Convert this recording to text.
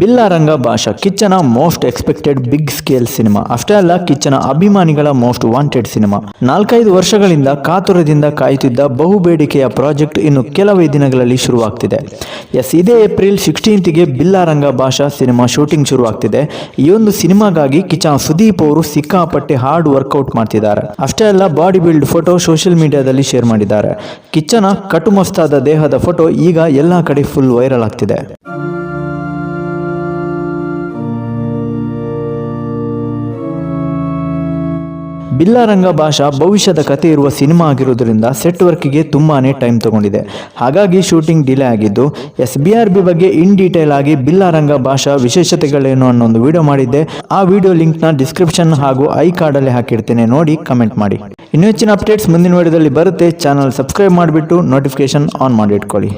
ಬಿಲ್ಲಾರಂಗ ಭಾಷಾ ಕಿಚ್ಚನ most expected big scale cinema. ಅಷ್ಟೇ ಅಲ್ಲ, ಕಿಚ್ಚನ ಅಭಿಮಾನಿಗಳ ಮೋಸ್ಟ್ ವಾಂಟೆಡ್ ಸಿನಿಮಾ. ನಾಲ್ಕೈದು ವರ್ಷಗಳಿಂದ ಕಾತುರದಿಂದ ಕಾಯುತ್ತಿದ್ದ ಬಹುಬೇಡಿಕೆಯ ಪ್ರಾಜೆಕ್ಟ್ ಇನ್ನು ಕೆಲವೇ ದಿನಗಳಲ್ಲಿ ಶುರುವಾಗ್ತಿದೆ. ಎಸ್, ಇದೇ ಏಪ್ರಿಲ್ ಸಿಕ್ಸ್ಟೀನ್ತ್ಗೆ ಬಿಲ್ಲಾರಂಗ ಭಾಷಾ ಸಿನಿಮಾ ಶೂಟಿಂಗ್ ಶುರುವಾಗ್ತಿದೆ. ಈ ಒಂದು ಸಿನಿಮಾಗಾಗಿ ಕಿಚ್ಚನ ಸುದೀಪ್ ಅವರು ಸಿಕ್ಕಾಪಟ್ಟೆ ಹಾರ್ಡ್ ವರ್ಕೌಟ್ ಮಾಡ್ತಿದ್ದಾರೆ. ಅಷ್ಟೇ ಅಲ್ಲ, ಬಾಡಿ ಬಿಲ್ಡ್ ಫೋಟೋ ಸೋಷಿಯಲ್ ಮೀಡಿಯಾದಲ್ಲಿ ಶೇರ್ ಮಾಡಿದ್ದಾರೆ. ಕಿಚ್ಚನ ಕಟುಮಸ್ತಾದ ದೇಹದ ಫೋಟೋ ಈಗ ಎಲ್ಲ ಕಡೆ ಫುಲ್ ವೈರಲ್ ಆಗ್ತಿದೆ. ಬಿಲ್ಲಾರಂಗ ಭಾಷಾ ಭವಿಷ್ಯದ ಕತೆ ಇರುವ ಸಿನಿಮಾ ಆಗಿರುವುದರಿಂದ ಸೆಟ್ ವರ್ಕ್ಗೆ ತುಂಬಾನೇ ಟೈಮ್ ತಗೊಂಡಿದೆ. ಹಾಗಾಗಿ ಶೂಟಿಂಗ್ ಡಿಲೇ ಆಗಿದ್ದು ಎಸ್ ಬಿ ಆರ್ ಬಿ ಬಗ್ಗೆ ಇನ್ ಡೀಟೇಲ್ ಆಗಿ ಬಿಲ್ಲಾರಂಗ ಭಾಷಾ ವಿಶೇಷತೆಗಳೇನು ಅನ್ನೋ ಒಂದು ವಿಡಿಯೋ ಮಾಡಿದ್ದೆ. ಆ ವಿಡಿಯೋ ಲಿಂಕ್ನ ಡಿಸ್ಕ್ರಿಪ್ಷನ್ ಹಾಗೂ ಐ ಕಾರ್ಡಲ್ಲಿ ಹಾಕಿರ್ತೇನೆ. ನೋಡಿ, ಕಮೆಂಟ್ ಮಾಡಿ. ಇನ್ನೂ ಹೆಚ್ಚಿನ ಅಪ್ಡೇಟ್ಸ್ ಮುಂದಿನ ವಿಡಿಯೋದಲ್ಲಿ ಬರುತ್ತೆ. ಚಾನಲ್ ಸಬ್ಸ್ಕ್ರೈಬ್ ಮಾಡಿಬಿಟ್ಟು ನೋಟಿಫಿಕೇಶನ್ ಆನ್ ಮಾಡಿ ಇಟ್ಕೊಳ್ಳಿ.